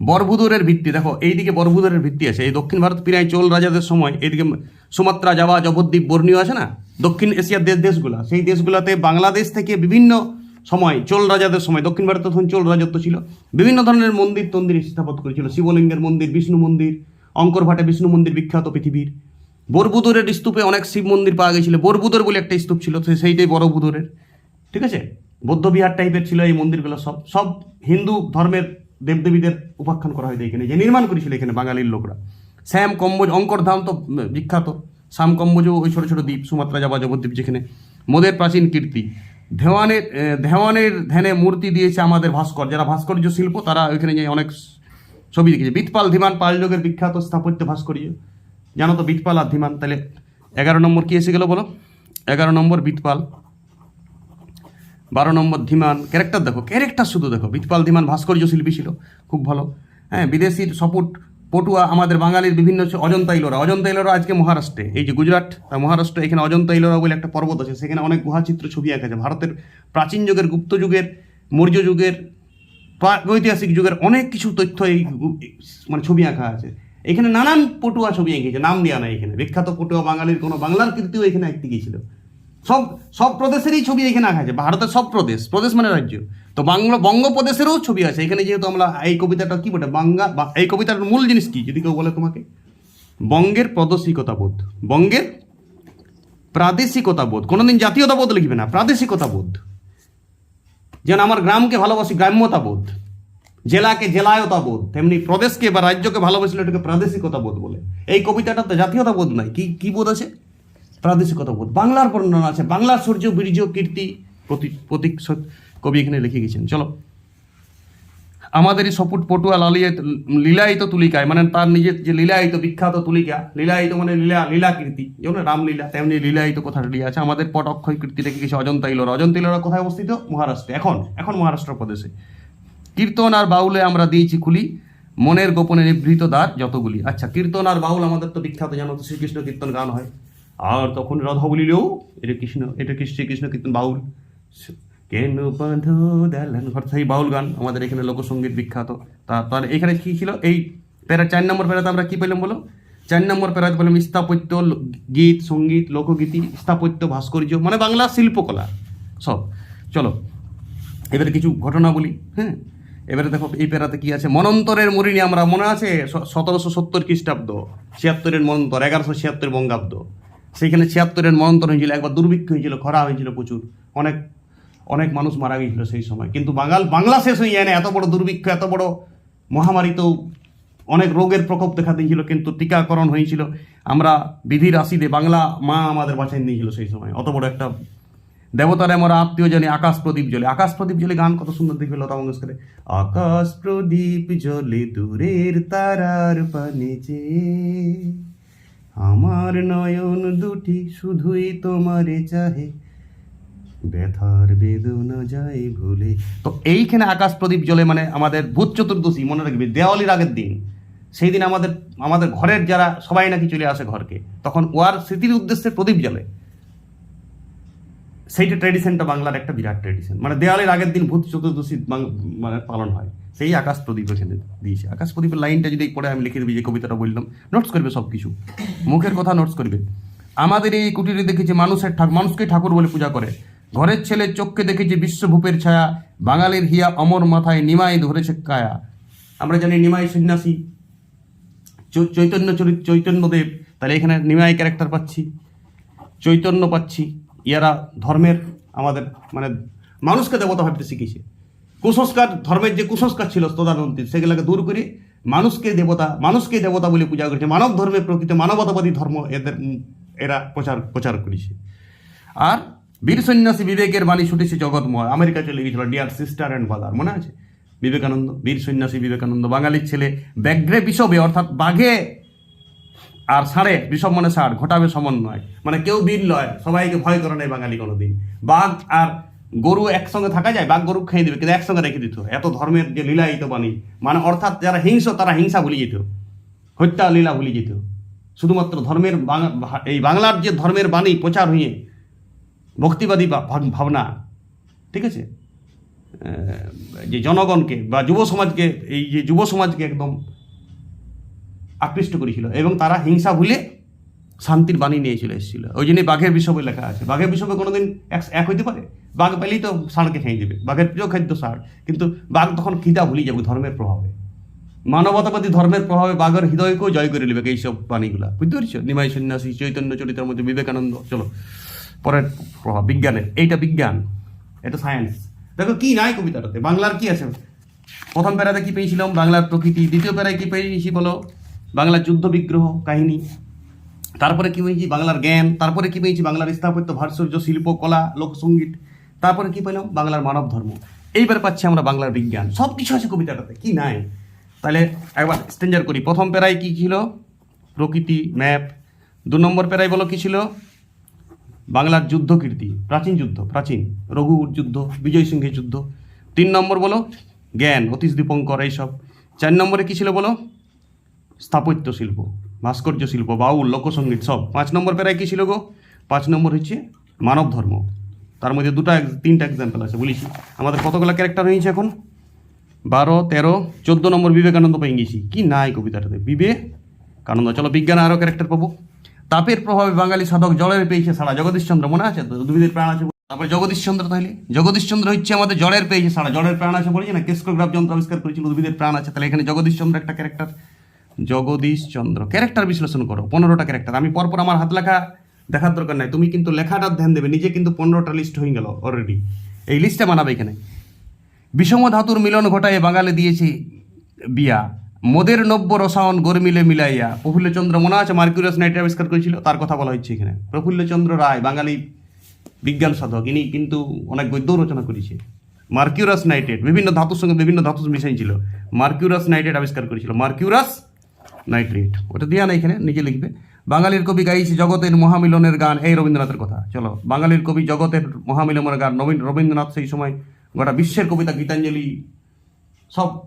বরবুদরের ভিত্তি, দেখো, এইদিকে বরবুদরের ভিত্তি আছে। এই দক্ষিণ ভারত প্রায় চোল রাজাদের সময় এইদিকে সুমাত্রা যাওয়া জবদ্বীপ বর্ণীয় আছে না? দক্ষিণ এশিয়ার দেশ দেশগুলা। সেই দেশগুলাতে বাংলাদেশ থেকে বিভিন্ন সময় চোল রাজাদের সময়, দক্ষিণ ভারতে তখন চোল রাজত্ব ছিল। বিভিন্ন ধরনের মন্দির তন্দির স্থাপন করেছিল। শিবলিঙ্গের মন্দির, বিষ্ণু মন্দির অঙ্করভাটে বিষ্ণু মন্দির বিখ্যাত পৃথিবীর। বরবুদরের স্তূপে অনেক শিব মন্দির পাওয়া গেছিল। বরবুদর বলে একটা স্তূপ ছিল সেইটাই বড়বুদরের ঠিক আছে? বৌদ্ধবিহার টাইপের ছিল এই মন্দিরগুলো সব। সব হিন্দু ধর্মের দেবদেবীদের উপাখ্যান করা হয়তো এখানে, যে নির্মাণ করেছিল এখানে বাঙালির লোকরা। শ্যাম কম্বোজ, অঙ্করধাম তো বিখ্যাত। শ্যাম কম্বোজও ওই ছোটো ছোটো দ্বীপ, সুমাত্রা যাবা জবদ্বীপ যেখানে মোদের প্রাচীন কীর্তি। ধেওয়ানের ধেওয়ানের ধ্যানে মূর্তি দিয়েছে আমাদের ভাস্কর। যারা ভাস্কর্য শিল্প, তারা ওইখানে যে অনেক ছবি দেখেছে। বিতপাল ধীমান পাল যুগের বিখ্যাত স্থাপত্য ভাস্কর্য। জানো তো বিতপাল আর ধীমান, তাহলে এগারো নম্বর কি এসে গেল বলো? এগারো নম্বর বিতপাল বারো নম্বর ধীমান ক্যারেক্টার দেখো ক্যারেক্টার শুধু দেখো বিতপাল ধীমান, ভাস্কর্য শিল্পী ছিল, খুব ভালো। হ্যাঁ বিদেশির সপুট পটুয়া, আমাদের বাঙালির বিভিন্ন অজন্তা ইলোরা। অজন্তা ইলোরা আজকে মহারাষ্ট্রে, এই যে গুজরাট মহারাষ্ট্র, এখানে অজন্তা ইলোরা বলে একটা পর্বত আছে, সেখানে অনেক গুহাচিত্র ছবি আঁকা আছে। ভারতের প্রাচীন যুগের, গুপ্ত যুগের, মৌর্য যুগের ঐতিহাসিক যুগের অনেক কিছু তথ্য এই মানে ছবি আঁকা আছে। এখানে নানান পটুয়া ছবি এঁকেছে, নাম দেওয়া নাই এখানে। বিখ্যাত পটুয়া বাঙালির কোনো বাংলার কীর্তিও এখানে আঁকতে গিয়েছিল সব সব প্রদেশেরই ছবি এখানে আঁকা আছে, ভারতের সব প্রদেশ প্রদেশ মানে রাজ্য। তো বাংলা, বঙ্গপ্রদেশেরও ছবি আছে, এখানে যেহেতু আমরা এই কবিতাটা কি বলে, বাংলা, বা- এই কবিতার মূল জিনিস কি, যদি কেউ বলে তোমাকে? বঙ্গের প্রাদেশিকতা বোধ বঙ্গের প্রাদেশিকতা বোধ কোনোদিন জাতীয়তা বোধ লিখবে না প্রাদেশিকতা বোধ যেন আমার গ্রামকে ভালোবাসি গ্রাম্যতা বোধ জেলাকে জেলায়তা বোধ তেমনি প্রদেশকে বা রাজ্যকে ভালোবাসলে এটাকে প্রাদেশিকতা বোধ বলে। এই কবিতাটাতে জাতীয়তা বোধ নাই কি কি বোধ আছে? প্রাদেশিকতা বোধ বাংলার বর্ণনা আছে। বাংলার সূর্য, বীর্য, কীর্তি প্রতীক কবি এখানে লিখে গেছেন। চলো। আমাদেরই সপুট পটুয়া লালিয়ে লীলায়িত তুলিকায় মানে তার নিজের যে লীলায়িত, বিখ্যাত তুলিকা, লীলায়িত মানে লীলা লীলা কীর্তি, যেমন রামলীলা, তেমনি লীলায়িত কথাটা দিয়ে আছে। আমাদের পট অক্ষয় কীর্তি রেখে গেছে অজন্তা ইলোরা অজন্তা ইলোরা কোথায় অবস্থিত? মহারাষ্ট্রে। এখন এখন মহারাষ্ট্র প্রদেশে। কীর্তন আর বাউলে আমরা দিয়েছি খুলি, মনের গোপনে নিভৃত দ্বার যতগুলি। আচ্ছা কীর্তন আর বাউল আমাদের তো বিখ্যাত, জানো তো, শ্রীকৃষ্ণ কীর্তন গান হয়। আর তখন রাধা বলিলেও, এটা কৃষ্ণ, এটা কি শ্রীকৃষ্ণ কীর্তন, বাউল। কেন বাঁধো দালান সেই বাউল গান আমাদের এখানে লোকসঙ্গীত বিখ্যাত। তারপর এখানে কী ছিল? এই প্যারা, চার নম্বর প্যারাতে আমরা কী পেলাম বলো? চার নম্বর প্যারাতে পেলাম স্থাপত্য গীত, সংগীত, লোকগীতি, স্থাপত্য, ভাস্কর্য মানে বাংলা শিল্পকলা, সব। চলো, এবারে কিছু ঘটনা বলি হ্যাঁ? এবারে দেখো, এই পেরাতে কি আছে? মনন্তরের মরিনি আমরা মনে আছে? সতেরোশো সত্তর খ্রিস্টাব্দ, ছিয়াত্তরের মনন্তর, এগারোশো ছিয়াত্তর বঙ্গাব্দ। সেইখানে ছিয়াত্তরের মনন্তর হয়েছিল, একবার দুর্ভিক্ষ হয়েছিল, খরা হয়েছিল প্রচুর। অনেক অনেক মানুষ মারা গিয়েছিল সেই সময়। কিন্তু বাঙাল, বাংলা শেষ হয়ে যায় না, এত বড় দুর্ভিক্ষ, এত বড় মহামারী তো অনেক রোগের প্রকোপ দেখা দিয়েছিল, কিন্তু টিকাকরণ হয়েছিল। আমরা বিধির আসিদে বাংলা মা আমাদের বাঁচাই নিয়েছিল সেই সময়। অত বড় একটা দেবতারে মোরা আত্মীয় জানি আকাশ প্রদীপ জ্বলে। আকাশ প্রদীপ জ্বলে গান কত সুন্দর দেখবে লতা মঙ্গেশকরের। আকাশ প্রদীপ জ্বলে দূরের তারার পানে যে আমার নয়ন দুটি শুধুই তোমারে চাহে। ব্যথার বেদনা যায় ভুলে। তো এইখানে আকাশ প্রদীপ জ্বলে মানে আমাদের ভূত চতুর্দশী, মনে রাখবে, দেওয়ালির আগের দিন। সেই দিন আমাদের আমাদের ঘরের যারা সবাই নাকি চলে আসে ঘরকে, তখন ওয়ার স্মৃতির উদ্দেশ্যে প্রদীপ জ্বলে। সেইটা ট্র্যাডিশনটা বাংলার একটা বিরাট ট্র্যাডিশন মানে দেওয়ালের আগের দিন ভূত চতুর্দশী মানে পালন হয়। সেই আকাশ প্রদীপ এখানে দিয়েছে। আকাশ প্রদীপের লাইনটা যদি পড়ে, আমি লিখে দেবি যে কবিতাটা বললাম। নোটস করবে সব কিছু মুখের কথা নোটস করবে। আমাদের এই কুটিরে দেখেছি মানুষের ঠাকুর মানুষকে ঠাকুর বলে পূজা করে। ঘরের ছেলে চোখকে দেখেছি বিশ্বভূপের ছায়া। বাঙালির হিয়া অমর মাথায় নিমাই ধরেছে কায়া। আমরা জানি নিমাই সন্ন্যাসী। চৈতন্য চরিত চৈতন্যদেব তাহলে এখানে নিমাই ক্যারেক্টার পাচ্ছি। চৈতন্য পাচ্ছি। ইয়ারা ধর্মের আমাদের মানে মানুষকে দেবতা ভাবতে শিখিয়েছে। কুসংস্কার, ধর্মের যে কুসংস্কার ছিল তদানন্তীর সেগুলোকে দূর করে মানুষকে দেবতা মানুষকে দেবতা বলে পূজা করেছে। মানব ধর্মের প্রকৃত মানবতাবাদী ধর্ম এদের, এরা প্রচার প্রচার করেছে। আর বীর সন্ন্যাসী বিবেকের বাণী ছুটেছে জগৎময়। আমেরিকা চলে গিয়েছিল ডিয়ার সিস্টার অ্যান্ড বাদার মনে আছে? বিবেকানন্দ, বীর সন্ন্যাসী বিবেকানন্দ, বাঙালির ছেলে ব্যাঘ্রে বিষবে অর্থাৎ বাঘে আর ষাঁড়ে বিষম মানে ষাঁড় ঘটাবে সমন্বয় মানে কেউ বীর লয়, সবাইকে ভয় করে নাই বাঙালি কোনোদিন। বাঘ আর গরু একসঙ্গে থাকা যায়, বাঘ গরু খেয়ে দিবে, কিন্তু একসঙ্গে রেখে দিত এত ধর্মের যে লীলায়িত বাণী মানে অর্থাৎ যারা হিংস তারা হিংসা ভুলে যেত। হত্যা, লীলা ভুলে যেত। শুধুমাত্র ধর্মের এই বাংলার যে ধর্মের বাণী, প্রচার হয়ে ভক্তিবাদী ভাবনা, ঠিক আছে? যে জনগণকে বা যুব সমাজকে, এই যে যুব সমাজকে একদম আকৃষ্ট করেছিল এবং তারা হিংসা ভুলে শান্তির বাণী নিয়ে চলে এসেছিল। ওই জন্যই বাঘের বিষবে লেখা আছে। বাঘের বিষবে কোনোদিন এক এক হইতে পারে? বাঘ পেলেই তো ষাঁড়কে খেয়ে দেবে। বাঘের প্রিয় খাদ্য ষাঁড়। কিন্তু বাঘ তখন খিদা ভুলে যাবে ধর্মের প্রভাবে। মানবতাবাদী ধর্মের প্রভাবে বাঘের হৃদয়কেও জয় করে নেবে এইসব বাণীগুলা। বুঝতে পারছ? নিমাই সন্ন্যাসী, চৈতন্য চরিত্রের মধ্যে বিবেকানন্দ। চলো, পরের প্রভাব, বিজ্ঞানের। এইটা বিজ্ঞান, এটা সায়েন্স দেখো, কি নাই কবিতাটাতে? বাংলার কি আছে? প্রথম প্যারাতে কি পেয়েছিলাম? বাংলার প্রকৃতি। দ্বিতীয় প্যারায় কি পেয়েছি বলো? বাংলার যুদ্ধ বিগ্রহ কাহিনী। তারপরে কি পেয়েছি বাংলার জ্ঞান। তারপরে কি পেয়েছি বাংলার স্থাপত্য, ভাস্কর্য, শিল্প, কলা, লোকসঙ্গীত। তারপরে কি পেলাম? বাংলার মানব ধর্ম। এইবার পাচ্ছি আমরা বাংলার বিজ্ঞান। সব কিছু আছে কবিতাটাতে, কি নাই? তাহলে একবার স্ট্রেঞ্জার করি। প্রথম প্যারায় কি ছিল? প্রকৃতি, ম্যাপ। দু নম্বর প্যারায় বলো, কি ছিল? বাংলার যুদ্ধ কীর্তি, প্রাচীন যুদ্ধ, প্রাচীন। রঘুর যুদ্ধ, বিজয় সিংহের যুদ্ধ। তিন নম্বর বলো, জ্ঞান, অতীশ দীপঙ্কর, এইসব। চার নম্বরে কি ছিল বলো? স্থাপত্য শিল্প, ভাস্কর্য শিল্প, বাউল লোকসঙ্গীত সব। পাঁচ নম্বর প্যারায় কী ছিল গো? পাঁচ নম্বর হচ্ছে মানব ধর্ম। তার মধ্যে দুটো তিনটা এক্সাম্পল আছে বলেছি আমাদের কতগুলো ক্যারেক্টার হয়েছে এখন? বারো, তেরো, চোদ্দ নম্বর বিবেকানন্দ পেয়ে গেছি। কি নাই কবিতাটাতে? বিবেকানন্দ। চলো বিজ্ঞানে আরও ক্যারেক্টার পাবো। তাপের প্রভাবে বাঙালি সাধক জলের পেয়েছে সারা জগদীশচন্দ্র মনে আছে? তো উদ্ভিদের প্রাণ আছে তারপরে জগদীশচন্দ্র তাহলে? জগদীশচন্দ্র হচ্ছে আমাদের জলের পেয়েছে সারা জলের প্রাণ আছে বলেছি না? কেস্কোগ্রাফ যন্ত্র আবিষ্কার করেছিল, উদ্ভিদের প্রাণ আছে। তাহলে এখানে জগদীশচন্দ্র একটা ক্যারেক্টার জগদীশচন্দ্র ক্যারেক্টার বিশ্লেষণ করো, পনেরোটা ক্যারেক্টার। আমি পরপর আমার হাত লেখা দেখার দরকার নাই। তুমি কিন্তু লেখাটার ধ্যান দেবে, নিজে কিন্তু পনেরোটা লিস্ট হয়ে গেল অলরেডি এই লিস্টে বানাবে এখানে। বিষম ধাতুর মিলন ঘটায় বাঙালি দিয়েছে বিয়া। মোদের নব্য রসায়ন গরমিলে মিলাইয়া। প্রফুল্লচন্দ্র মনে আছে মার্কিউরাস নাইট আবিষ্কার করেছিল? তার কথা বলা হচ্ছে এখানে। প্রফুল্লচন্দ্র রায়, বাঙালি বিজ্ঞান সাধক, ইনি কিন্তু অনেক গদ্য রচনা করেছে। মার্কিউরাস নাইটেড বিভিন্ন ধাতুর সঙ্গে বিভিন্ন ধাতু মিশাই ছিল মার্কিউরাস নাইটেড আবিষ্কার করেছিল। Mercurous nitrate. ওটা দিয়ে না এখানে, নিজে লিখবে। বাঙালির কবি গাইছে জগতের মহামিলনের গান। এই রবীন্দ্রনাথের কথা। চলো, বাঙালির কবি জগতের মহামিলনের গান। রবীন্দ্রনাথ সেই সময় গোটা বিশ্বের কবিতা গীতাঞ্জলি সব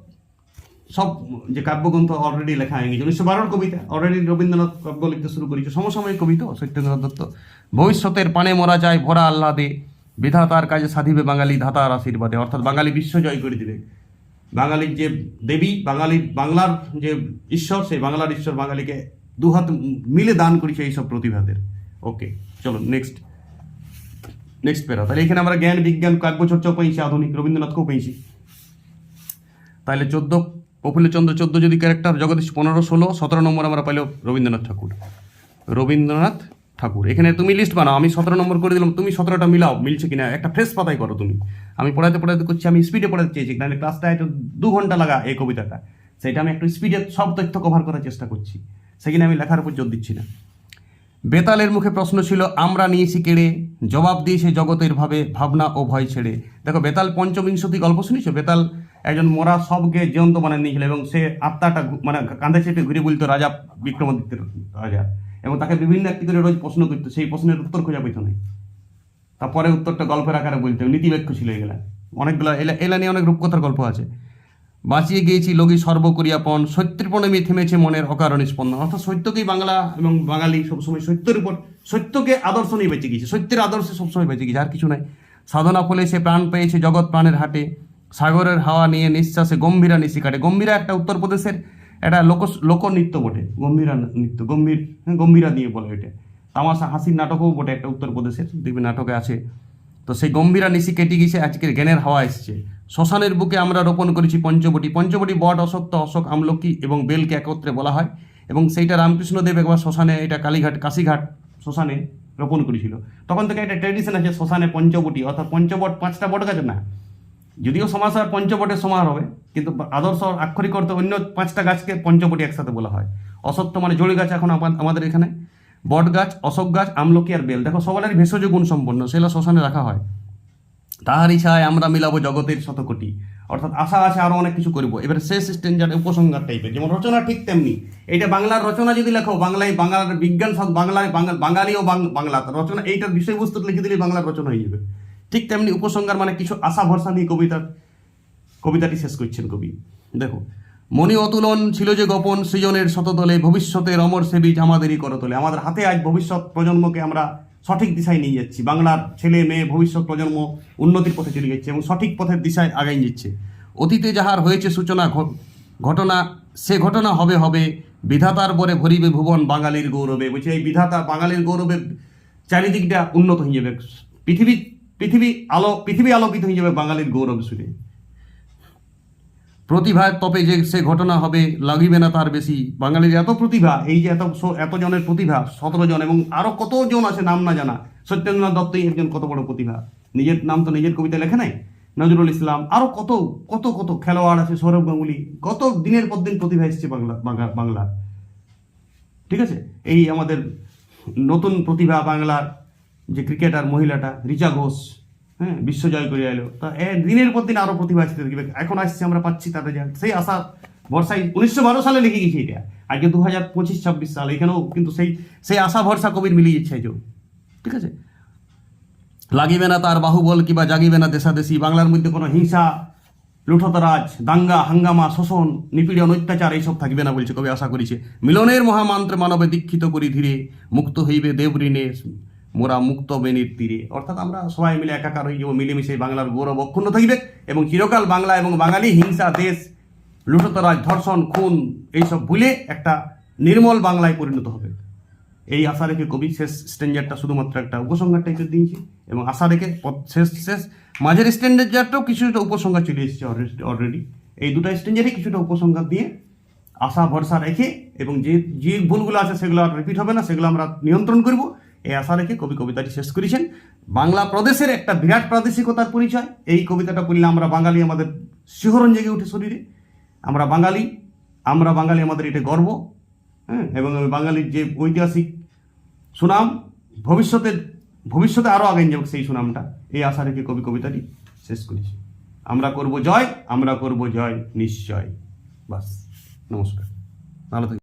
সব যে কাব্যগ্রন্থ অলরেডি লেখা হয়ে গেছে। উনিশশো বারোর কবিতা। অলরেডি রবীন্দ্রনাথ কাব্য লিখতে শুরু করেছে। সমসাময়িক কবিতা সত্যেন্দ্রনাথ দত্ত। ভবিষ্যতের পানে মরা যায় ভরা আহ্লাদে। বিধাতার কাজে সাধিবে বাঙালি ধাতার আশীর্বাদে। অর্থাৎ বাঙালি বিশ্ব জয় করে দিবে। বাঙালির যে দেবী বাঙালি বাংলার যে ঈশ্বর, সেই বাংলার ঈশ্বর বাঙালিকে দুহাত মিলে দান করেছে এইসব প্রতিভাদের। ওকে চলো নেক্সট নেক্সট পেরা তাহলে এখানে আমরা জ্ঞান, বিজ্ঞান কাব্য চর্চাও পেয়েছি আধুনিক রবীন্দ্রনাথকেও পেয়েছি তাহলে চোদ্দ প্রফুল্লচন্দ্র চোদ্দ যদি ক্যারেক্টার জগদীশ পনেরো, ষোলো, সতেরো নম্বর আমরা পাইলো রবীন্দ্রনাথ ঠাকুর। রবীন্দ্রনাথ ঠাকুর, এখানে তুমি লিস্ট বানাও, আমি সতেরো নম্বর করে দিলাম, তুমি সতেরোটা মিলাও, মিলছে কিনা, একটা ফ্রেশ পাতাই করো তুমি। আমি পড়াতে পড়াতে করছি, আমি স্পিডে পড়াতে চেয়েছি, নাহলে ক্লাসটা একটু দু ঘণ্টা লাগা এই কবিতাটা। সেটা আমি একটু স্পিডে সব তথ্য কভার করার চেষ্টা করছি। সেখানে আমি লেখার উপর জোর দিচ্ছি না। বেতালের মুখে প্রশ্ন ছিল, আমরা নিয়েছি কেড়ে? জবাব দিয়েছে, জগতের ভাবে, ভাবনা ও ভয় ছেড়ে। দেখো, বেতাল পঞ্চবিংশতি গল্প শুনেছো? বেতাল একজন মরা সবকে জীবন্ত বানিয়ে নিয়েছিল, এবং সে আত্মাটা মানে কাঁধে চেপে ঘুরে বলতো, রাজা বিক্রমাদিত্যের রাজা। এবং তাকে বিভিন্ন একটি করে রোজ প্রশ্ন করতো, সেই প্রশ্নের উত্তর খোঁজা পেত নাই তারপরে উত্তরটা গল্পের আকারে বলতে নীতিবাক্য ছিল এগুলা। অনেকগুলো, এলা এলা নিয়ে অনেক রূপকথার গল্প আছে। বাঁচিয়ে গিয়েছি লগি সর্বকরিয়াপন, সত্যের প্রণমী থেমেছে মনের অকারণী স্পন্দন। অর্থাৎ সত্যকেই বাংলা এবং বাঙালি সবসময় সত্যের উপর, সত্যকে আদর্শ নিয়ে বেঁচে গিয়েছে। সত্যের আদর্শে সবসময় বেঁচে গিয়েছে, আর কিছু নাই। সাধনা ফলে সে প্রাণ পেয়েছে জগৎ প্রাণের হাটে। সাগরের হাওয়া নিয়ে নিঃশ্বাসে গম্ভীরা নিশি কাটে গম্ভীরা একটা উত্তরপ্রদেশের একটা লোক লোকনৃত্য বটে, গম্ভীরা নৃত্য, গম্ভীর হ্যাঁ গম্ভীরা দিয়ে বলে এটা তামাশা হাসির নাটকও বটে একটা উত্তরপ্রদেশের দেখবে নাটকে আছে। তো সেই গম্ভীরা নিশি কেটে গেছে, আজকের জ্ঞানের হাওয়া এসছে। শ্মশানের বুকে আমরা রোপণ করেছি পঞ্চবটি। পঞ্চবটি বট অসত্য অশোক, আমলকি এবং বেলকে একত্রে বলা হয়। এবং সেইটা রামকৃষ্ণদেব একবার শ্মশানে, এটা কালীঘাট, কাশীঘাট শ্মশানে রোপণ করেছিল। তখন থেকে একটা ট্র্যাডিশন আছে, শ্মশানে পঞ্চবটি। অর্থাৎ পঞ্চবট পাঁচটা বট গাছ না। যদিও সমাসার পঞ্চবটের সমাহার হবে কিন্তু আদর্শ আক্ষরিক অর্থে অন্য পাঁচটা গাছকে পঞ্চবটি একসাথে বলা হয়। অসত্য মানে জড়ি গাছ এখন আমাদের এখানে। বট গাছ, অশোক গাছ, আমলকি আর বেল। দেখো, সবারই ভেষজ গুণ সম্পন্ন, সেগুলো শ্মশানে রাখা হয়। তাহার ইচ্ছায় আমরা মিলাবো জগতের শতকোটি। অর্থাৎ আশা আছে আরও অনেক কিছু করব। এবার শেষ স্টেঞ্জার উপসংহার টাইপের যেমন রচনা ঠিক তেমনি। এটা বাংলার রচনা যদি লেখো, বাংলায় বাংলার বিজ্ঞান বাংলায় বাঙালি ও বাংলা। রচনা, এইটার বিষয়বস্তু লিখে দিলে বাংলার রচনা হয়ে যাবে। ঠিক তেমনি উপসংহার মানে কিছু আশা ভরসা নিয়ে কবিতার কবিতাটি শেষ করছেন কবি। দেখো মণি অতুলন ছিল যে গোপন সৃজনের শততলে, ভবিষ্যতের অমর সেবিজ আমাদেরই করতলে। আমাদের হাতে আজ ভবিষ্যৎ প্রজন্মকে আমরা সঠিক দিশায় নিয়ে যাচ্ছি। বাংলার ছেলে মেয়ে ভবিষ্যৎ প্রজন্ম উন্নতির পথে চলে যাচ্ছে এবং সঠিক পথের দিশায় আগাই যাচ্ছে। অতীতে যাহার হয়েছে সূচনা ঘটনা, সে ঘটনা হবে হবে। বিধাতার বরে ভরিবে ভুবন বাঙালির গৌরবে। বলছে, এই বিধাতা বাঙালির গৌরবে চারিদিকটা উন্নত হয়ে যাবে। পৃথিবী পৃথিবী আলো, পৃথিবী আলোকিত হয়ে যাবে বাঙালির গৌরব শুনে। প্রতিভার তপে যে সে ঘটনা হবে, লাগিবে না তার বেশি। বাঙালির এত প্রতিভা, এই যে এত স- এত জনের প্রতিভা সতেরো জন এবং আরও কতজন আছে নাম না জানা, সত্যেন্দ্রনাথ দত্তই একজন কত বড় প্রতিভা। নিজের নাম তো নিজের কবিতা লেখে নাই? নজরুল ইসলাম, আরও কত কত কত খেলোয়াড় আছে, সৌরভ গাঙ্গুলি, কত দিনের পর দিন প্রতিভা এসছে বাংলা, বাংলা- ঠিক আছে? এই আমাদের নতুন প্রতিভা বাংলার যে ক্রিকেটার, মহিলাটা, রিচা ঘোষ হ্যাঁ বিশ্ব জয় করে এলো তা দিনের পর দিন আরও প্রতিভা আসতে থাকবে এখন আসছে, আমরা পাচ্ছি তাদের সেই আশা ভরসায় উনিশশো বারো সালে লিখে গেছি এটা। আজকে দু হাজার পঁচিশ, ছাব্বিশ সাল, এখানেও কিন্তু সেই সেই আশা ভরসা কবির মিলিয়ে যাচ্ছে যে ঠিক আছে? লাগিবে না তার বাহুবল কিংবা, জাগিবে না দেশাদেশি। বাংলার মধ্যে কোনো হিংসা, লুঠতরাজ, দাঙ্গা, হাঙ্গামা, শোষণ, নিপীড়ন, অত্যাচার, এইসব থাকবে না বলছে কবি আশা করিছে। মিলনের মহামন্ত্রে মানবে দীক্ষিত করি ধীরে, মুক্ত হইবে দেবঋণে মোরা মুক্ত বেনির তীরে। অর্থাৎ আমরা সবাই মিলে একাকার হয়ে যাব মিলেমিশে বাংলার গৌরব অক্ষুণ্ণ থাকবে এবং চিরকাল বাংলা এবং বাঙালি, হিংসা, দেশ লুঠতরাজ ধর্ষণ, খুন, এইসব ভুলে একটা নির্মল বাংলায় পরিণত হবে। এই আশা রেখে কবি শেষ স্ট্যান্ডার্ডটা শুধুমাত্র একটা উপসংহার টাইপের দিয়েছি এবং আশা রেখে শেষ শেষ, মাঝের স্ট্যান্ডার্ডটাও কিছুটা উপসংহার চলে এসেছে অলরেডি এই দুটো স্ট্যান্ডার্ডে কিছুটা উপসংহার দিয়ে আশা, ভরসা রেখে এবং যে যে ভুলগুলো আছে সেগুলো আর রিপিট হবে না, সেগুলো আমরা নিয়ন্ত্রণ করব। এই আশা রেখে কবি কবিতাটি শেষ করেছেন। বাংলা প্রদেশের একটা বিরাট প্রাদেশিকতার পরিচয়। এই কবিতাটা পড়লে আমরা বাঙালি আমাদের শিহরণ জেগে উঠে শরীরে। আমরা বাঙালি আমরা বাঙালি আমাদের এটা গর্ব হ্যাঁ? এবং বাঙালির যে ঐতিহাসিক সুনাম, ভবিষ্যতে ভবিষ্যতে আরও আগে যাবে সেই সুনামটা। এই আশা রেখে কবি কবিতাটি শেষ করেছি। আমরা করব জয়, আমরা করব জয় নিশ্চয়। বাস, নমস্কার। ভালো থাকবেন।